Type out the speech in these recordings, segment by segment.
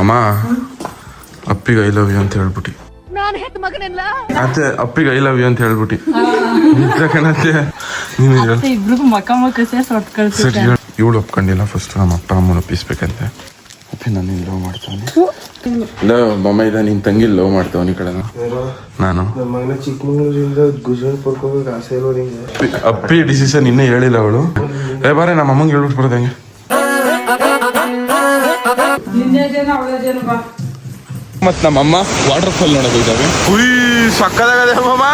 ಅಮ್ಮ ಅಪ್ಪಿಗೆ I love you ಅಂತ ಹೇಳ್ಬಿಟ್ಟು ನಾನು ಹೆತ್ತ ಮಗನೆಲ್ಲ. ಅತ್ತೆ ಅಪ್ಪಿಗೆ ಐ ಲವ್ ಯು ಅಂತ ಹೇಳ್ಬಿಟ್ಟು ಕಣತ್ತೆ. ನೀನು ಮಕ ಮಕ ಸರಿ ಇವಳು ಒಪ್ಕೊಂಡಿಲ್ಲ ಫಸ್ಟ್ ನಮ್ಮ ಅಪ್ಪ ಅಮ್ಮನ ಒಪ್ಪಿಸ್ಬೇಕಂತೆ ಅಪ್ಪಿ ನಾನು ಲವ್ ಮಾಡ್ತಾನೆ. ಲವ್ ಮಮ್ಮ ಇದ ನಿನ್ ತಂಗಿ ಲವ್ ಮಾಡ್ತಾವನಿ ಕಡೆ ನಾನು. ನಮ್ಮ ಮಗನ ಚಿಕ್ಕಮಂಗ್ಳೂರಿಂದ ಗುಜರಾತ್ ಪಡ್ಕೋಬೇಕು ಆಸೆ ಅಪ್ಪಿ ಡಿಸಿಷನ್ ಇನ್ನೇ ಹೇಳಿಲ್ಲ ಅವಳು. ಏ ಬಾರೆ ನಮ್ಮ ಅಮ್ಮಂಗೆ ಹೇಳ್ಬಿಟ್ಟು ಬರೋದಂಗೆ ಮತ್ ನಮ್ಮಮ್ಮ ವಾಟರ್ ಫಾಲ್ ನೋಡಕ್ ಹೋಗಿದ್ದಾವೆ ಉಯ್ ಸಕ್ಕದಾಗದೆ ಅಮ್ಮಮ್ಮ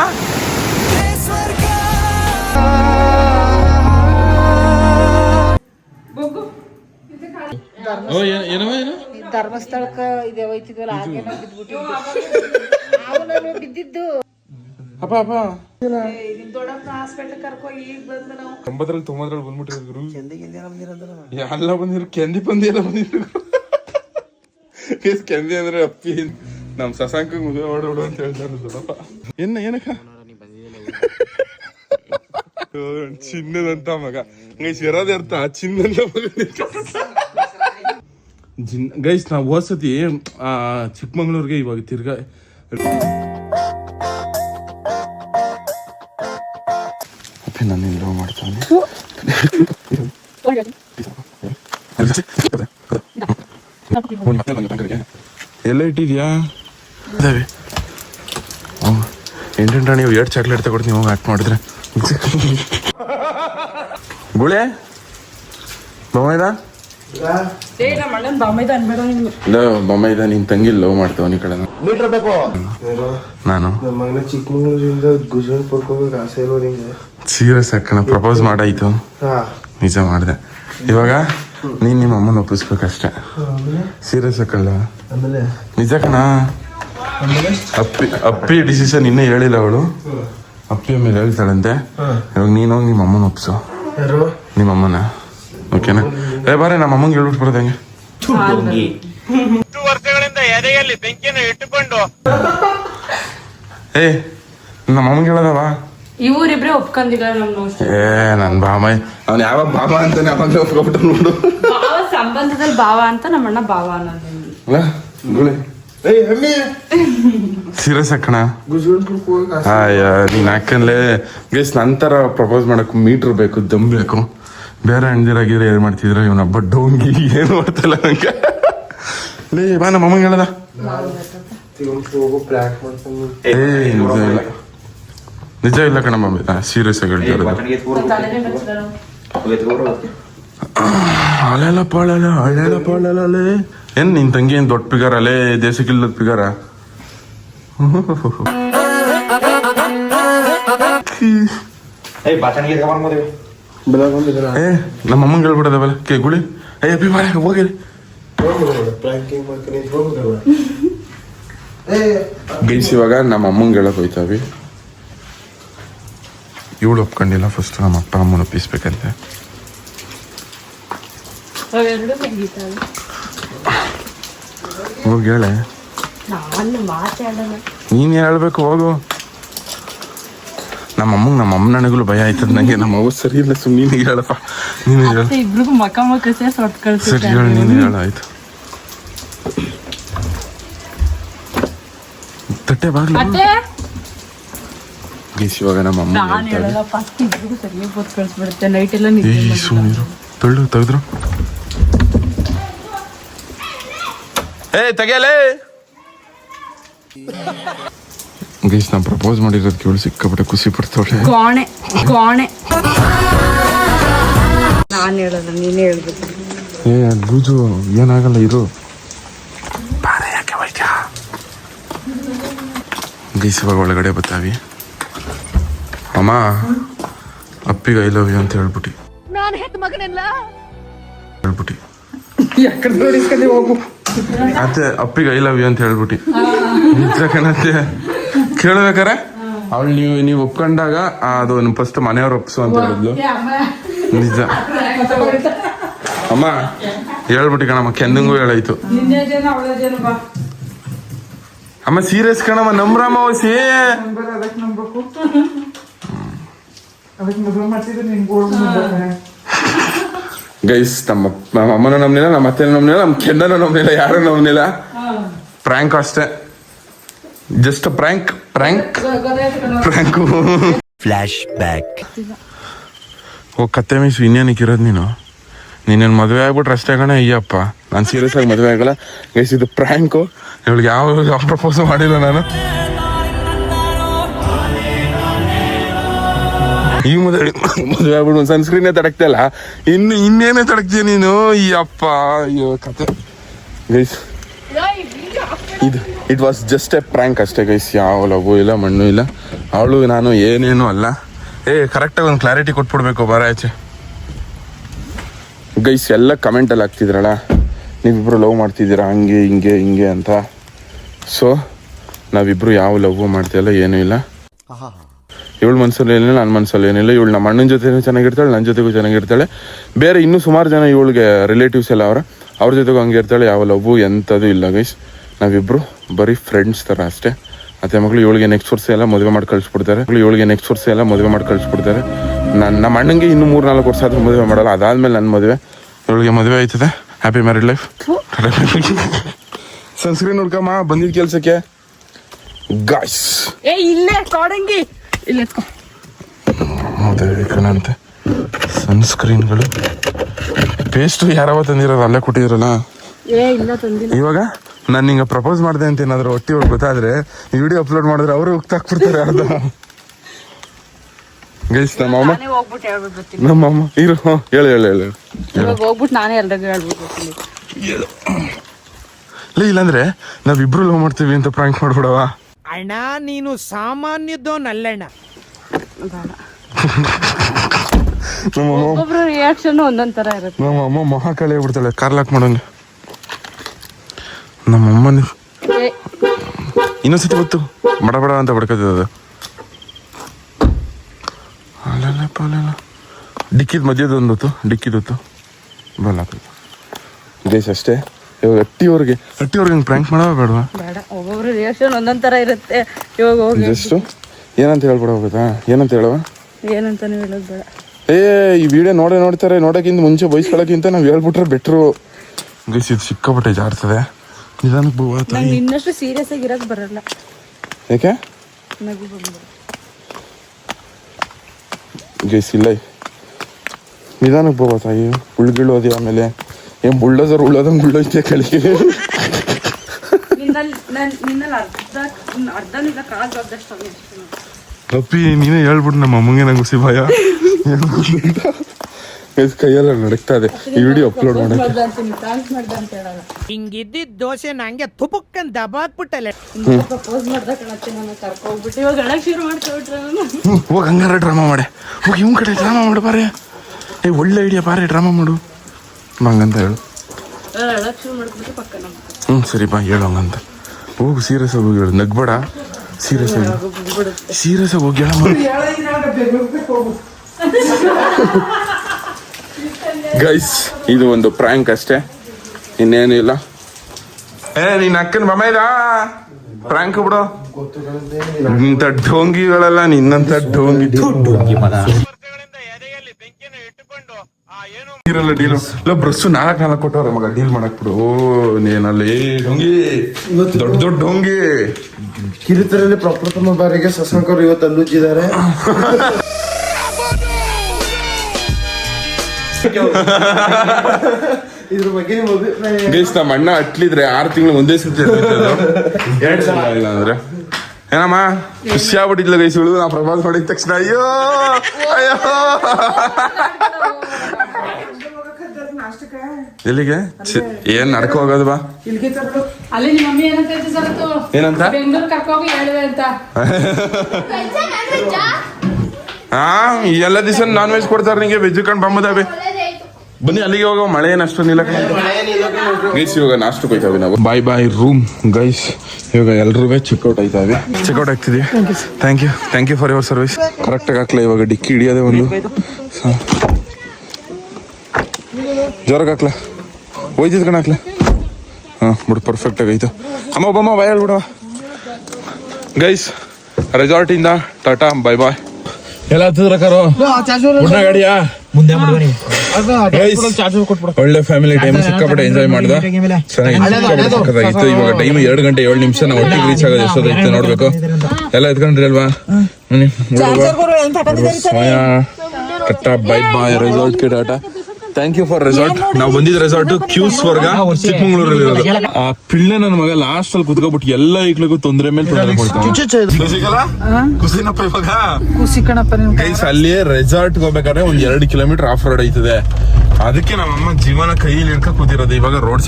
ಓ ಏನವ ಏನು ಧರ್ಮಸ್ಥಳಕ್ಕ ಇದೆ ಹೋಯ್ತಿದ್ವಲ್ಲ ಹಾಗೆ ಬಿದ್ದ್ಬಿಟ್ಟು ಬಿದ್ದಿದ್ದು. ಅಪ್ಪ ಅಪ್ಪ. ಒಂಬತ್ತರಲ್ಲಿ ತೊಂಬತ್ತರಲ್ಲಿ ಬಂದ್ಬಿಟ್ಟಿರೋದು ಗುರು. ಎಲ್ಲ ಬಂದಿರು ಕೆಂದಿ ಪಂದಿ ಎಲ್ಲ ಬಂದಿರು ಕೇಸ್ ಕೆಂದಿ ಅಂದ್ರೆ ಅಪ್ಪಿ ನಮ್ ಸಸಾಂಕ ಮದುವೆ ಮಾಡ್ಬಿಡು ಅಂತ ಹೇಳ್ತಾರೆ ದೊಡ್ಡಪ್ಪ ಏನ ಏನಕ್ಕ? ಚಿನ್ನದಂತ ಮಗ. ಗೈಸ್ ಇರೋದೇ ಅರ್ಥ ಚಿನ್ನದ ಮಗ ಜಿನ್ ಗೈಸ್ ನಾವು ಹೋದ್ಸತಿ ಚಿಕ್ಕಮಂಗ್ಳೂರ್ಗೆ ಇವಾಗ ತಿರ್ಗಾ ಅಪ್ಪ ನಾನು ಲವ್ ಮಾಡ್ತಾನೆ ಎಲ್ಲ ಇಟ್ಟಿದ್ಯಾ ಇದಾವೆ ಎಂಟೆಂಟ ನೀವು ಎರಡು ಚಾಕ್ಲೇಟ್ ತಗೊಡ್ತೀನಿ ಹೋಗಿ ಆಕ್ಟ್ ಮಾಡಿದ್ರೆ. ಗುಳೆ? ಬೊಮ್ಮೈದ ನೀನು ಲವ್ ಬೊಮ್ಮೈದ ನಿನ್ ತಂಗಿ ಲವ್ ಮಾಡ್ತಾವ ಈ ಕಡೆ ನಾನು? ಮಗನ ಚಿಕ್ಕಮಂಗ್ಳೂರಿಂದ ಗುಜರಾತ್ ಪಡ್ಕೋಬೇಕು ಆಸೆ ಇಲ್ವ ನಿಂಗೆ? ಸೀರಿಯಸ್ ಪ್ರಪೋಸ್ ಮಾಡಾಯ್ತು. ನಿಜ ಮಾಡಿದೆ. ಇವಾಗ? ನೀನ್ ನಿಮ್ಮ ಅಮ್ಮನ ಒಪ್ಪಿಸ್ಬೇಕಷ್ಟೇ. ಸೀರಿಯಸ್ ಅಕ್ಕಲ್ಲ ನಿಜ ಕಣ? ಅಪ್ಪಿ ಅಪ್ಪಿ ಡಿಸಿಷನ್ ಇನ್ನೇ ಹೇಳಿಲ್ಲ ಅವಳು. ಅಪ್ಪಿ ಅಮ್ಮ ಹೇಳ್ತಾಳಂತೆ. ಇವಾಗ ನೀನು ಹೋಗಿ ನಿಮ್ಮ ಅಮ್ಮನ ಒಪ್ಸು. ಯಾರು? ನಿಮ್ಮ ಅಮ್ಮನ. ಓಕೆನಾ? ಏ ಬಾರೆ ನಮ್ಮ ಅಮ್ಮಂಗೆ ಹೇಳ್ಬಿಟ್ಟು ಬರೋದಂಗೆ ಏ ನಮ್ಮ ಅಮ್ಮಂಗೆ ಹೇಳದವ? ಇವ್ರಿಬ್ರೆ ಒಪ್ಕೊಂಡಿಲ್ಲ ನಮ್ಮ ಏ ನನ್ ಭಾಮ. ಅವ್ನು ಯಾವ ಭಾಮ ಅಂತಾನೆ ಅವಾಗ ಒಪ್ಕೊಬಿಟ್ಟು ನೋಡು. ಭಾವ ಸಂಬಂಧದಲ್ಲಿ ಭಾವ ಅಂತ ನಮ್ಮಣ್ಣ ಭಾವ ಅನ್ನೋದು ಅಲ್ಲ ಗುಳಿ ಏಯ್ ಹಮ್ಮಿ. ಸೀರಿಯಸ್ ಅಕ್ಕಣ. ಗುಜರಾತ್ ಪಡ್ಕೋಬೇಕು ಆಸೆ ಆಯ್ಯ ನೀನ್ ಹಾಕನ್ಲೆ ಗೈಸ್ ನಂತರ ಪ್ರಪೋಸ್ ಮಾಡಕ್ ಮೀಟರ್ ಬೇಕು ದಮ್ ಬೇಕು. ಬೇರೆ ಹಣ್ದಿರಾಗಿದ್ರೆ ಏನ್ ಮಾಡ್ತಿದ್ರ ಇವನ ಹಬ್ಬ ಡೋಂಗಿ ಏನು ಮಾಡ್ತಿಲ್ಲ ನಂಗೆ. ಲೇ ಬಾ ನಮ್ಮ ಅಮ್ಮಂಗೆ ಹೇಳದ. ಇವನು ಹೋಗೋ ಪ್ಲಾಕ್ ಮಾಡ್ಕೊಂಡು ಏ ಇಲ್ಲ. ನಿಜ ಇಲ್ಲ ಕಣಮ್ಮ ಸೀರಿಯಸ್ ಆಗಿ ಹೇಳ್ತಾರೆ ಅಲೆಲ್ಲ ಪಾಳಲ್ಲ ಅಳೆಲ್ಲ ಪಾಳಲ್ಲ ಏನ್ ನಿನ್ ತಂಗಿ ಏನ್ ದೊಡ್ಡ ಪಿಗಾರ ದೇಶಕ್ಕೆ ದೇಶಕ್ಕಿಲ್ಲದ ಪಿಗಾರ? ಏ ನಮ್ಮ ಅಮ್ಮಂಗೆ ಹೇಳ್ಬಿಡದವಲ್ಲ ಕೇ ಗುಳಿ? ಏ ಅಪ್ಪಿ ಮಾಡ ಹೋಗಿರಿ. ಗೈಸ್ ಇವಾಗ ನಮ್ಮ ಅಮ್ಮಂಗೆ ಹೇಳಕ್ ಹೋಯ್ತಾವಿ ಇವಳು ಒಪ್ಕೊಂಡಿಲ್ಲ. ಫಸ್ಟ್ ನಮ್ಮ ಅಪ್ಪ ಅಮ್ಮನ ಒಪ್ಪಿಸ್ಬೇಕಂತೆ ಹೋಗಿ ಹೇಳೆ. ನಾನು ಹೇಳ್ಬೇಕು ಹೋಗು. ನಮ್ಮ ಅಮ್ಮಂಗೆ ನಮ್ಮ ಅಮ್ಮನ ನನಗೂ ಭಯ ಆಯ್ತದ ನಂಗೆ ನಮ್ಮ ಅವ್ವ ಸರಿ ಇಲ್ಲ ಸುಮ್ಮನೆ ನೀನು ಹೇಳಪ್ಪ. ನೀನು ಹೇಳು. ಇಬ್ರಿಗೂ ಮಕ ಮಕ ಸೇರ್ಸ್ ಹೊಟ್ ಸರಿ ಹೇಳು ನೀನು ಹೇಳಾಯ್ತು ಆಯ್ತು. ತಟ್ಟೆ ಬಾಗ್ಲು. ಇವಾಗ ನಮ್ಮ ಅಮ್ಮ ನಾನು ಹೇಳಲ್ಲ ಫಸ್ಟ್ ಇಬ್ರಿಗೂ ಸರಿಯಾಗಿ ಬೋತ್ ಕಳ್ಸ್ಬಿಡುತ್ತೆ. ನೈಟ್ ಎಲ್ಲ ನಿದ್ದೆ ಸುಮ್ಮನಿರು ತಳ್ಳು ತೆಗೆದ್ರು. ಏ ತೆಗೆಯಲೇ? ಗೈಸ್ ನಾನು ಪ್ರಪೋಸ್ ಮಾಡಿರೋದಕ್ಕೆ ಇವಳು ಸಿಕ್ಕಾಪಟ್ಟೆ ಖುಷಿ ಪಡ್ತಾಳೆ. ಕೋಣೆ ಕೋಣೆ ನಾನು ಹೇಳಲ್ಲ ನೀನೇ ಹೇಳ್ಬೇಕು. ಏ ಗೂಜು ಏನಾಗಲ್ಲ ಇದು ಬಾರೆ ಯಾಕೆ ಗೈಸ್ ಇವಾಗ ಒಳಗಡೆ ಬರ್ತಾವಿ ಅಮ್ಮ ಅಪ್ಪಿಗೆ ಐ ಲವ್ ಯು ಅಂತ ಹೇಳ್ಬಿಟ್ಟು ನಾನು ಹೆತ್ತ ಮಗನೆಲ್ಲ? ಹೇಳ್ಬಿಟ್ಟು ಅತ್ತೆ ಅಪ್ಪಿಗೆ ಐ ಲವ್ ಯು ಅಂತ ಹೇಳ್ಬಿಟ್ಟು ನಿಜ ಕಣತ್ತೆ. ಕೇಳ್ಬೇಕಾರೆ? ಅವಳು ನೀವು ನೀವು ಒಪ್ಕೊಂಡಾಗ ಅದು ಫಸ್ಟ್ ಮನೆಯವ್ರು ಒಪ್ಸು ಅಂತ ಹೇಳಿದ್ಲು. ನಿಜ. ಅಮ್ಮ. ಹೇಳ್ಬಿಟ್ಟು ಕಣಮ್ಮ ಕೆಂದಂಗೂ ಹೇಳಾಯ್ತು. ಅಮ್ಮ ಸೀರಿಯಸ್ ಕಣಮ್ಮ ನಮ್ರಮ್ಮ ಓಸಿ ಗೈಸ್ ನಮ್ಮ ನಮ್ಮ ಅಮ್ಮನ ನಮ್ನಿಲ್ಲ ನಮ್ಮ ಅತ್ತೆನೂ ನಮ್ನಿಲ್ಲ ನಮ್ಮ ಕೆಂಡನೂ ನಮ್ನಿಲ್ಲ ಯಾರು ನಮ್ನಿಲ್ಲ ಪ್ರ್ಯಾಂಕ್ ಅಷ್ಟೇ. Just prank prank prank flashback ಓ ಕತ್ತೆ ಮೀಸು ಇನ್ನೇನಕ್ಕೆ ಇರೋದು ನೀನು? ನೀನೇನು ಮದುವೆ ಆಗ್ಬಿಟ್ರೆ ಅಷ್ಟೇ ಕಣ ಅಯ್ಯಪ್ಪ. ನಾನು ಸೀರಿಯಸ್ ಆಗಿ ಮದುವೆ ಆಗಲ್ಲ. ಗೈಸ್ ಇದು ಪ್ರ್ಯಾಂಕು ಇವಳಿಗೆ ಯಾವ ಯಾವ ಪ್ರಪೋಸ್ ಮಾಡಿಲ್ಲ ನಾನು. ಈ ಮದುವೆ ಮದುವೆ ಆಗ್ಬಿಟ್ಟು ಒಂದು ಸನ್ಸ್ಕ್ರೀನೇ ತಡಕ್ತಿಯಲ್ಲ ಇನ್ನು ಇನ್ನೇನೇ ತಡಕ್ತೀಯ ನೀನು? ಈ ಅಪ್ಪ, ಅಯ್ಯೋ, ಕತೆ. ಗೈಸ್ ಇದು it was just a prank ಅಷ್ಟೇ ಗೈಸ್ ಯಾವ ಲಗು ಇಲ್ಲ, ಮಣ್ಣು ಇಲ್ಲ. ಅವಳು, ನಾನು ಏನೇನು ಅಲ್ಲ. ಏ ಕರೆಕ್ಟಾಗಿ ಒಂದು ಕ್ಲಾರಿಟಿ ಕೊಟ್ಬಿಡ್ಬೇಕು, ಬರ ಆಚೆ. ಗೈಸ್ ಎಲ್ಲ ಕಮೆಂಟಲ್ಲಿ ಹಾಕ್ತಿದ್ರಲ್ಲ? ನೀವಿಬ್ರು ಲವ್ ಮಾಡ್ತಿದ್ದೀರಾ? ಹಂಗೆ, ಹಿಂಗೆ ಹಿಂಗೆ ಅಂತ. ಸೊ ನಾವಿಬ್ರು ಯಾವ ಲವ್ ಮಾಡ್ತಿಲ್ಲ ಏನೂ ಇಲ್ಲ. ಇವಳ ಮನಸ್ಸಲ್ಲಿ ಏನಿಲ್ಲ ನನ್ನ ಮನಸ್ಸಲ್ಲಿ ಏನಿಲ್ಲ. ಇವಳು ನಮ್ಮ ಅಣ್ಣನ ಜೊತೆ ಚೆನ್ನಾಗಿರ್ತಾಳೆ ನನ್ನ ಜೊತೆಗೂ ಚೆನ್ನಾಗಿರ್ತಾಳೆ. ಬೇರೆ ಇನ್ನೂ ಸುಮಾರು ಜನ ಇವಳಿಗೆ ರಿಲೇಟಿವ್ಸ್ ಎಲ್ಲ ಅವರ. ಅವ್ರ ಜೊತೆಗೂ ಹಂಗೆ ಇರ್ತಾಳೆ. ಯಾವ ಲವ್ ಎಂಥದ್ದು ಇಲ್ಲ ಗೈಸ್ ನಾವಿಬ್ಬರು ಬರೀ ಫ್ರೆಂಡ್ಸ್ ಥರ ಅಷ್ಟೇ. ಮತ್ತೆ ಮಗಳು ಇವಳಿಗೆ ನೆಕ್ಸ್ಟ್ ವರ್ಷ ಎಲ್ಲ ಮದುವೆ ಮಾಡಿ ಕಳಿಸ್ಬಿಡ್ತಾರೆ. ಮಗಳು ಇವಳಿಗೆ ನೆಕ್ಸ್ಟ್ ವರ್ಷ ಎಲ್ಲ ಮದುವೆ ಮಾಡಿ ಕಳಿಸ್ಬಿಡ್ತಾರೆ. ನನ್ನ ನಮ್ಮ ಅಣ್ಣಂಗೆ ಇನ್ನೂ ಮೂರು ನಾಲ್ಕು ವರ್ಷ ಆದರೂ ಮದುವೆ ಮಾಡಲ್ಲ. ಅದಾದ್ಮೇಲೆ ನನ್ನ ಮದುವೆ. ಇವಳಿಗೆ ಮದುವೆ ಆಯ್ತದೆ. ಹ್ಯಾಪಿ ಮ್ಯಾರಿಡ್ ಲೈಫ್ ಸನ್ಸ್ಕ್ರೀನ್ ಹುಡ್ಕಮ್ಮ ಬಂದಿದ್ದ ಕೆಲಸಕ್ಕೆ. ಗಾಯ್ಸ್ ಏ ಇಲ್ಲೇ ಕಾಡಂಗಿ ಇಲ್ಲ ಎತ್ಕೊ. ಕಣಂತೆ ಸನ್ಸ್ಕ್ರೀನ್ಗಳು ಪೇಸ್ಟು ಯಾರಾವ ತಂದಿರೋದು ಅಲ್ಲೇ ಕೊಟ್ಟಿದ್ರಲ್ಲ? ಏ ಇಲ್ಲ ತಂದಿಲ್ಲ. ಇವಾಗ ನಾನು ನಿಂಗೆ ಪ್ರಪೋಸ್ ಮಾಡಿದೆ ಅಂತ ಏನಾದರೂ ಒಟ್ಟಿ ಹೋಗಿ ಗೊತ್ತಾದ್ರೆ ಈ ವಿಡಿಯೋ ಅಪ್ಲೋಡ್ ಮಾಡಿದ್ರೆ ಅವರು ಹೋಗ್ತಾಕ್ಬಿಡ್ತಾರೆ ಅರ್ಧ. ಗೈಸ್ ನಮ್ಮ ಅಮ್ಮ ಹೋಗ್ಬಿಟ್ಟು ಹೇಳ್ಬಿಟ್ಟು ಬರ್ತೀನಿ. ನಮ್ಮ ಅಮ್ಮ ಇರು ಹ್ಞೂ ಹೇಳು ಹೇಳು ಹೇಳು. ಹೋಗ್ಬಿಟ್ಟು ನಾನೇ ಎಲ್ರಿಗೂ ಹೇಳ್ಬಿಟ್ಟು ಇಲ್ಲ ಇಲ್ಲಾಂದ್ರೆ ನಾವಿಬ್ರು ಲವ್ ಮಾಡ್ತೀವಿ ಅಂತ ಪ್ರಾಂಕ್ ಮಾಡ್ಬಿಡವ? ಅಣ್ಣ ನೀನು ಸಾಮಾನ್ಯದೋನಲ್ಲಣ್ಣ ಬೇಡ ನಮ್ಮ ಅಮ್ಮ ಒಬ್ಬೊಬ್ರು ರಿಯಾಕ್ಷನ್ ಒಂದೊಂದ್ ತರ ಇರುತ್ತೆ. ನಮ್ಮ ಅಮ್ಮ ಮೊಹ ಕಳೆ ಬಿಡ್ತಾಳೆ ಕಾರ್ ಲಾಕ್ ಮಾಡೋಂಗೆ. ನಮ್ಮ ಅಮ್ಮನ ಏ, ಇನ್ನೊಂದ್ಸತಿ ಗೊತ್ತು. ಬಡ ಬಡ ಅಂತ ಬಡ್ಕೋತದ ಅದು ಅಲ್ಲಲ್ಲ ಡಿಕ್ಕಿದ ಮಧ್ಯದ ಒಂದು ಹೊತ್ತು ಡಿಕ್ಕಿದ ಹೊತ್ತು. ಬಲ್ಲ ದೇಶ ಅಷ್ಟೇ. ಇವಾಗ ಅಟ್ಟಿಯವ್ರಿಗೆ ಅಟ್ಟಿಯವ್ರಿಗೆ ಹಿಂಗೆ ಪ್ರ್ಯಾಂಕ್ ಮಾಡೋ ಬೇಡವಾ? ಬೇಡ. ರಿಯಾಕ್ಷನ್ ಒಂದೊಂದ್ ತರ ಇರುತ್ತೆ. ಇವಾಗ ಹೋಗಿ ಜಸ್ಟ್ ಏನಂತ ಹೇಳ್ಬಿಡ ಹೋಗುತ್ತಾ? ಏನಂತ ಹೇಳುವ ಏನಂತಾನೆ ಹೇಳೋದು ಬೇಡ. ಏ ಈ ವಿಡಿಯೋ ನೋಡೇ ನೋಡ್ತಾರೆ ನೋಡೋಕ್ಕಿಂತ ಮುಂಚೆ ಬಯಸ್ಕೊಳ್ಳೋಕ್ಕಿಂತ ನಾವು ಹೇಳ್ಬಿಟ್ರೆ ಬೆಟ್ರು ಗೈಸ್ ಇದು ಸಿಕ್ಕಾಪಟ್ಟೆ ಜಾಡ್ತದೆ ನಿಧಾನಕ್ಕೆ ತಾಯಿ. ನಂಗೆ ಇನ್ನಷ್ಟು ಸೀರಿಯಸ್ ಆಗಿ ಇರಕ್ ಬರಲ್ಲ. ಯಾಕೆ? ನಗು ಬಂದ್ಬಿಡು. ಗೈಸ್ ಇಲ್ಲ. ನಿಧಾನಕ್ಕೆ ಬರುವ ತಾಯಿ. ಉಳ್ಗಿಳೋದಿ ಆಮೇಲೆ. ಏನ್ ಬುಳ್ಳೋದರ್ ಉಳ್ಳೋದಂಗೆ ಉಳ್ಳೋಯ್ತೆ ಕಳಿಗೆ ನಿನ್ನಲ್ಲಿ ನನ್ ನಿನ್ನಲ್ಲಿ ಅರ್ಧ ಅರ್ಧ ನಿಲ್ಲ ಕಾಲ್ ದೊಡ್ಡಷ್ಟು ಅಪ್ಪಿ ನೀನೇ ಹೇಳ್ಬಿಟ್ಟು ನಮ್ಮ ಅಮ್ಮಂಗೆ ನಂಗೆ ಖುಷಿ ಭಯ. ಕೈಯೆಲ್ಲ ನಡಕ್ತಾ ಇದೆ. ಈ ವಿಡಿಯೋ ಅಪ್ಲೋಡ್ ಮಾಡಕ್ಕೆ. ಅಂತೀನಿ ಥ್ಯಾಂಕ್ಸ್ ಮಾಡ್ದೆ ಅಂತ ಹೇಳಲ್ಲ ಹಿಂಗಿದ್ದಿದ್ ದೋಸೆ ನಂಗೆ ತುಪಕ್ಕನ್ ದಬಾಕ್ಬಿಟ್ಟಲೆ ಪ್ರಪೋಸ್ ಮಾಡ್ದ ಕಣತ್ತೆ ನನ್ನ ಕರ್ಕೊಂಡ್ಬಿಟ್ಟು ಇವಾಗ ಹೇಳಕ್ ಶುರು ಮಾಡ್ಕೊಬಿಟ್ರೆ ನಾನು ಹ್ಮ್, ಹೋಗ್ ಹಂಗಾರ ಡ್ರಾಮಾ ಮಾಡೆ. ಹೋಗಿ ಇವ್ನ ಕಡೆ ಡ್ರಾಮಾ ಮಾಡು ಬಾರೆ ಏ ಒಳ್ಳೆ ಐಡಿಯಾ ಬಾರೆ ಡ್ರಾಮಾ ಮಾಡು. ಹಂಗಂತ ಹೇಳು. ಹೇಳಕ್ ಶುರು ಮಾಡ್ಬಿಟ್ಟು ಪಕ್ಕ ನಮ್ಮ ಹ್ಞೂ ಸರಿ ಬಾ ಹೇಳು ಹಂಗಂತ. ಹೋಗು ಸೀರಿಯಸ್ ಆಗಿ ಹೋಗಿ ನಗ್ಬೇಡ. ಸೀರಿಯಸ್ ಆಗಿ. ಸೀರಿಯಸ್ ಆಗಿ ಹೋಗಿ ಗೈಸ್ ಇದು ಒಂದು ಪ್ರ್ಯಾಂಕ್ ಅಷ್ಟೇ. ಇನ್ನೇನು ಇಲ್ಲ. ಏ, ನಿನ್ನ ಅಕ್ಕನ ಮಮೇದ ಪ್ರ್ಯಾಂಕ್ ಬಿಡು. ಇಂಥ ಡೋಂಗಿಗಳೆಲ್ಲ ನಿನ್ನಂತ ಡೋಂಗಿ. ಡೋಂಗಿ ಇರಲ್ಲ ಡೀಲ್ ಇಲ್ಲ ಬ್ರಸ್ ನಾಲ್ಕು ನಾಲ್ಕು ಕೊಟ್ಟವ್ರೆ ಮಗ ಡೀಲ್ ಮಾಡಕ್ ಬಿಡು. ಓ ನೀನಲ್ಲಿ ಡೊಂಗಿ. ದೊಡ್ಡ ದೊಡ್ಡ ಡೊಂಗಿ. ಕಿರಿತರಲ್ಲಿ ಪ್ರಪ್ರಥಮ ಬಾರಿಗೆ ಅವರು ಇವತ್ತು ಅಲ್ಲುಜ್ಜಿದ್ದಾರೆ. ಇದ್ರ ಬಗ್ಗೆ ನಿಮ್ಮ? ಗೈಸ್ ಅಣ್ಣ ಅಟ್ಲಿದ್ರೆ ಆರು ತಿಂಗಳು ಒಂದೇ ಸರ್ತಿ ಎರಡು ಸಲ ಇಲ್ಲ ಅಂದ್ರೆ. ಏನಮ್ಮ? ಖುಷಿ ಆಗ್ಬಿಟ್ಟಿದ್ಲ ಗೈಸ್ಗಳು ನಾ ಪ್ರವಾಸ ಮಾಡಿದ ತಕ್ಷಣ. ಅಯ್ಯೋ! ಅಯ್ಯೋ! ಎಲ್ಲಿಗೆ? ಏನ್ ನಡ್ಕೊ ಹೋಗೋದು ಬಾ. ಅಲ್ಲಿ ನಿಮ್ಮ ಮಮ್ಮಿ ಏನಂತ ಹೇಳ್ತಿ ಸರತ್ತು ಏನಂತ? ಬೆಂಗಳೂರು ಕರ್ಕೋಗಿ ಹೇಳಿದೆ ಅಂತ. ಹಾ ಎಲ್ಲ ದಿವಸ ನಾನ್ ವೆಜ್ ಕೊಡ್ತಾರೆ ನಿಂಗೆ ವೆಜ್ ಕಂಡು ಬಂಬದಾವೆ ಬನ್ನಿ ಅಲ್ಲಿಗೆ ಹೋಗೋ ಮಳೆ ಏನು ಅಷ್ಟೊಂದಿಲ್ಲ ಗೈಸ್ ಇವಾಗ ನಾಷ್ಟು ಕೊಯ್ತಾವೆ ನಾವು. ಬಾಯ್ ಬಾಯ್ ರೂಮ್ ಗೈಸ್ ಇವಾಗ ಔಟ್ ಚೆಕ್ಔಟ್ ಆಯ್ತಾವೆ. Checkout ಆಗ್ತಿದ್ವಿ thank you thank you for your service ಕರೆಕ್ಟಾಗಿ ಹಾಕ್ಲಾ ಇವಾಗ ಡಿಕ್ಕಿ ಹಿಡಿಯೋದೇ ಒಂದು. ಸ- ಹಾಕ್ಲ? ಒಯ್ದಿದ್ ಕಣ ಹಾಕ್ಲಾ? ಹಾಂ ಬಿಡು ಪರ್ಫೆಕ್ಟ್ ಆಗೈತು ಅಮ್ಮ ಒಬ್ಬಮ್ಮ ಬಾಯ್ ಹೇಳ್ಬಿಡುವ ಗೈಸ್ ರೆಸಾರ್ಟಿಂದ ಟಾಟಾ ಬಾಯ್ ಬಾಯ್ ಎಲ್ಲ ಹತ್ತಿದ್ರ ಕಾರು? ಗಾಡಿಯಾ? ಒಳ್ಳೆ ಫ್ಯಾಮಿಲಿ ಟೈಮ್ ಸಿಕ್ಕಾಪಟ್ಟೆ ಎಂಜಾಯ್ ಮಾಡಿದ. ಚೆನ್ನಾಗಿ ಸಕ್ಕತ್ತಾಗಿತ್ತು ಇವಾಗ ಟೈಮ್ ಎರಡು ಗಂಟೆ ಏಳು ನಿಮಿಷ ನಾವು ಒಟ್ಟಿಗೆ ರೀಚ್ ಆಗೋದು ಎಷ್ಟೊತ್ತೈತೆ ನೋಡ್ಬೇಕು? ಎಲ್ಲ ಎತ್ಕೊಂಡ್ರಿ ಅಲ್ವಾ ಬನ್ನಿ, ಹುಡುಗ. ಸಮಯ ಕಟ್ಟ ಬೈ ಬಾಯ್ ರೆಸಾರ್ಟ್ ಕೆ ಟಾಟಾ. ಥ್ಯಾಂಕ್ ಯು ಫಾರ್ ರೆಸಾರ್ಟ್ ನಾವು ಬಂದಿದ್ದ ರೆಸಾರ್ಟ್ ಕ್ಯೂಸ್ ವರ್ಗ ಚಿಕ್ಕಮಂಗ್ಳೂರಲ್ಲಿ ಇರೋದು ಆ ಪಿಳ್ಳೆ ನನ್ನ ಮಗ ಲಾಸ್ಟ್ ಅಲ್ಲಿ ಕುತ್ಕೊಬಿಟ್ಟು ಎಲ್ಲ ಈಗ್ಲಿಗೂ ತೊಂದ್ರೆ ಮೇಲೆ ತೊಂದರೆ ಕೊಡ್ತಾನೆ. ಖುಷಿಗಲ್ಲ? ಖುಷಿನಪ್ಪ ಇವಾಗ? ಖುಷಿ ಕಣಪ್ಪ ನಿನ್ ಗೈಸ್ ಅಲ್ಲಿ ರೆಸಾರ್ಟ್ ಹೋಗ್ಬೇಕಾದ್ರೆ ಒಂದ್ ಎರಡು ಕಿಲೋಮೀಟರ್ ಆಫ್ ರೋಡ್ ಐತದೆ. ಅದಕ್ಕೆ ನಮ್ಮಮ್ಮ ಜೀವನ ಕೈಯಲ್ಲಿ ಹಿಡ್ಕ ಕೂತಿರೋದು ಇವಾಗ ರೋಡ್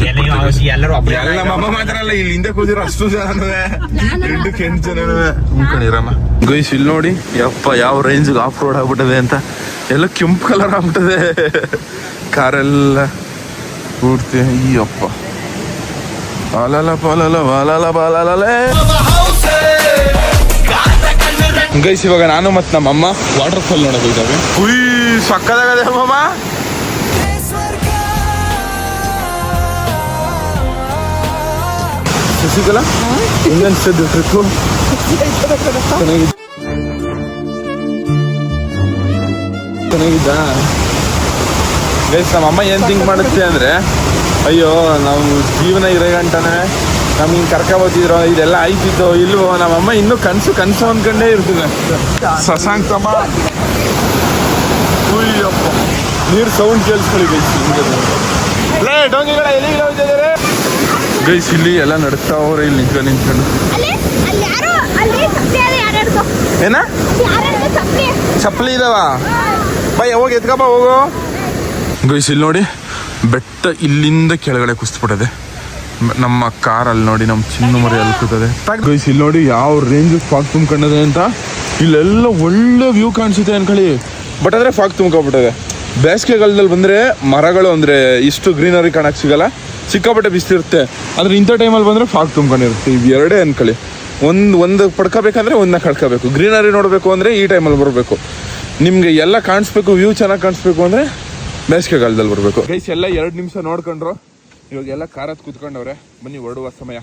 ಎಲ್ಲ ನಮ್ಮಮ್ಮ ಮಾತ್ರ ಅಲ್ಲ ಇಲ್ಲಿ ಹಿಂದೆ ಕೂತಿರೋ ಅಷ್ಟು ಜನ ಎಂಟು ಕೆಂಟು ಜನ ಉಳ್ಕೊಂಡಿರಮ್ಮ ಗೈಸ್ ಇಲ್ಲಿ ನೋಡಿ ಯಪ್ಪ ಯಾವ ರೇಂಜ್ ಆಫ್ ರೋಡ್ ಆಗ್ಬಿಟ್ಟದೆ ಅಂತ. ಎಲ್ಲ ಕೆಂಪು ಕಲರ್ ಆಗ್ಬಿಟ್ಟದೆ. ಕಾರೆಲ್ಲ ಪೂರ್ತಿ ಈ ಅಪ್ಪ ಪಾಲಲ ಪಾಲಲ ಬಲಲ ಬಾಲಲಲೇ. ಗೈಸ್ ಇವಾಗ ನಾನು ಮತ್ತೆ ನಮ್ಮಮ್ಮ ವಾಟರ್ ಫಾಲ್ ನೋಡಕ್ ಇದ್ದಾವೆ ಉಯ್ ಸಕ್ಕದಾಗದೆ ಅಮ್ಮಮ್ಮ ಶಶಿಕಲಾ ಟ್ರಿಪ್ಪು ಚೆನ್ನಾಗಿತ್ತು ಚೆನ್ನಾಗಿದ್ದ? ನಮ್ಮ ಅಮ್ಮ ಏನ್ ಥಿಂಕ್ ಮಾಡುತ್ತೆ ಅಂದ್ರೆ ಅಯ್ಯೋ ನಾವು ಜೀವನ ಇರೋ ಗಂಟನೆ ನಮ್ಗೆ ಹಿಂಗ್ ಕರ್ಕೊಬೋದಿದ್ರು ಇದೆಲ್ಲ ಆಯ್ತಿತ್ತು ಇಲ್ವೋ ನಮ್ಮಮ್ಮ ಇನ್ನೂ ಕನ್ಸು ಕನ್ಸು ಅನ್ಕೊಂಡೇ ಇರ್ತದೆ. ಸಸಾಂಕ್ತಮ್ಮ ನೀರ್ ನೀರು ಸೌಂಡ್ ಕೇಳಿಸ್ಕೊಳ್ಳಿ ಎಲ್ಲಿ ಹೋಗ್ತಿದ್ದಾರೆ ಗೈಸ್ ಇಲ್ಲಿ ಎಲ್ಲ ನಡೆಸ್ತಾ ಅವ್ರೆ ಇಲ್ಲಿ ನಿಂತ್ಕೊಂಡು ನಿಂತ್ಕೊಂಡು. ಅಲ್ಲಿ? ಅಲ್ಲಿ ಅಲ್ಲಿ ಏನ? ಚಪ್ಪಲಿ? ಇದಾವ? ಬೈ ಹೋಗಿ ಎತ್ಕಪ್ಪ ಹೋಗು. ಗೈಸ್ ಇಲ್ಲಿ ನೋಡಿ ಬೆಟ್ಟ ಇಲ್ಲಿಂದ ಕೆಳಗಡೆ ಕುಸ್ತ್ಬಿಟ್ಟದೆ. ನಮ್ಮ ನಮ್ಮ ಕಾರಲ್ಲಿ ನೋಡಿ ನಮ್ಮ ಚಿನ್ನ ಮರಿ ಅಲ್ಲಿ ಕೂತದೆ. ಗೈಸ್ ಇಲ್ಲಿ ನೋಡಿ ಯಾವ ರೇಂಜ್ ಫಾಗ್ ತುಂಬ್ಕೊಂಡದೆ ಅಂತ. ಇಲ್ಲೆಲ್ಲ ಒಳ್ಳೆ ವ್ಯೂ ಕಾಣಿಸುತ್ತೆ ಅನ್ಕೊಳ್ಳಿ. ಬಟ್ ಆದರೆ ಫಾಗ್ ತುಂಬ್ಕೊಬಿಟ್ಟದೆ ಬೇಸಿಗೆಗಾಲದಲ್ಲಿ ಬಂದ್ರೆ ಮರಗಳು ಅಂದ್ರೆ ಇಷ್ಟು ಗ್ರೀನರಿ ಕಾಣಕ್ ಸಿಗಲ್ಲ. ಸಿಕ್ಕಾಪಟ್ಟೆ ಬಿಸಿರುತ್ತೆ ಆದ್ರೆ ಇಂಥ ಟೈಮಲ್ಲಿ ಬಂದ್ರೆ ಫಾಗ್ ತುಂಬ್ಕೊಂಡಿರುತ್ತೆ. ಇವೆರಡೇ ಅನ್ಕೊಳ್ಳಿ. ಒಂದು ಒಂದು ಪಡ್ಕೋಬೇಕಂದ್ರೆ ಒಂದನ್ನ ಕಡ್ಕೋಬೇಕು ಗ್ರೀನರಿ ನೋಡಬೇಕು ಅಂದ್ರೆ ಈ ಟೈಮಲ್ಲಿ ಬರಬೇಕು. ನಿಮ್ಗೆ ಎಲ್ಲ ಕಾಣಿಸ್ಬೇಕು ವ್ಯೂ ಚೆನ್ನಾಗಿ ಕಾಣಿಸ್ಬೇಕು ಅಂದ್ರೆ ಬೇಸಿಗೆಗಾಲದಲ್ಲಿ ಬರಬೇಕು. ಗೈಸ್ ಎಲ್ಲ ಎರಡು ನಿಮಿಷ ನೋಡ್ಕೊಂಡ್ರು. ಇವಾಗ ಎಲ್ಲ ಕಾರತ್ ಕುತ್ಕೊಂಡವ್ರೆ. ಬನ್ನಿ, ಹೊರಡುವ ಸಮಯ.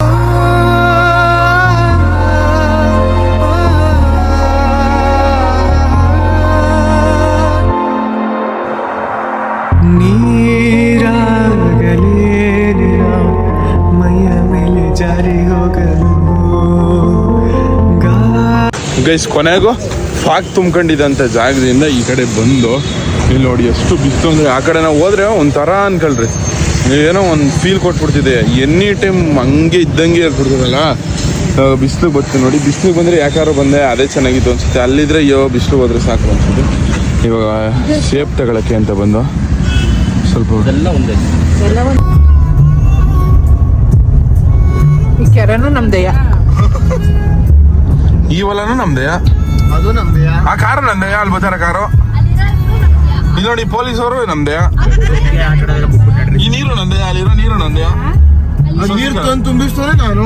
ಗೈಸ್ ಕೊನೆಗೂ ಫಾಗ್ ತುಂಬ್ಕೊಂಡಿದ್ದಂಥ ಜಾಗದಿಂದ ಈ ಕಡೆ ಬಂದು ಇಲ್ಲಿ ನೋಡಿ ಎಷ್ಟು ಬಿಸ್ತು ಅಂದರೆ ಆ ಕಡೆ ನಾವು ಹೋದ್ರೆ ಒಂಥರ ಅನ್ಕೊಳ್ರಿ. ಏನೋ ಒಂದು ಫೀಲ್ ಕೊಟ್ಬಿಡ್ತಿದೆ. ಎನಿ ಟೈಮ್ ಹಂಗೆ ಇದ್ದಂಗೆ ಇರ್ಬಿಡ್ತದಲ್ಲ? ಬಿಸಿಲು ಬರ್ತೀನಿ ನೋಡಿ. ಬಿಸಿಲು ಬಂದರೆ ಯಾಕಾರೋ ಬಂದೆ ಅದೇ ಚೆನ್ನಾಗಿತ್ತು ಅನ್ಸುತ್ತೆ. ಅಲ್ಲಿದ್ರೆ ಅಯ್ಯೋ ಬಿಸಿಲು ಹೋದರೆ ಸಾಕು ಅನ್ಸುತ್ತೆ. ಇವಾಗ ಶೇಪ್ ತಗೊಳಕ್ಕೆ ಅಂತ ಬಂದು ಸ್ವಲ್ಪ ಈ ಕೆರೆನೂ ನಮ್ದೆಯ? ಈ ಹೊಲನೂ ನಮ್ದೆಯಾ? ಅದು ನಮ್ದೆಯಾ? ಆ ಕಾರು ನಂದೆಯಾ ಅಲ್ಲಿ ಬರ್ತಾರ ಕಾರು? ಇಲ್ಲಿ ನೋಡಿ ಪೊಲೀಸ್ ಅವರು ನಮ್ದೆಯಾ? ಈ ನೀರು ನಂದೆಯಾ ಅಲ್ಲಿರೋ ನೀರು ನಂದೆಯಾ ನೀರ್ ತಂದು ತುಂಬಿಸ್ತೇನೆ ನಾನು.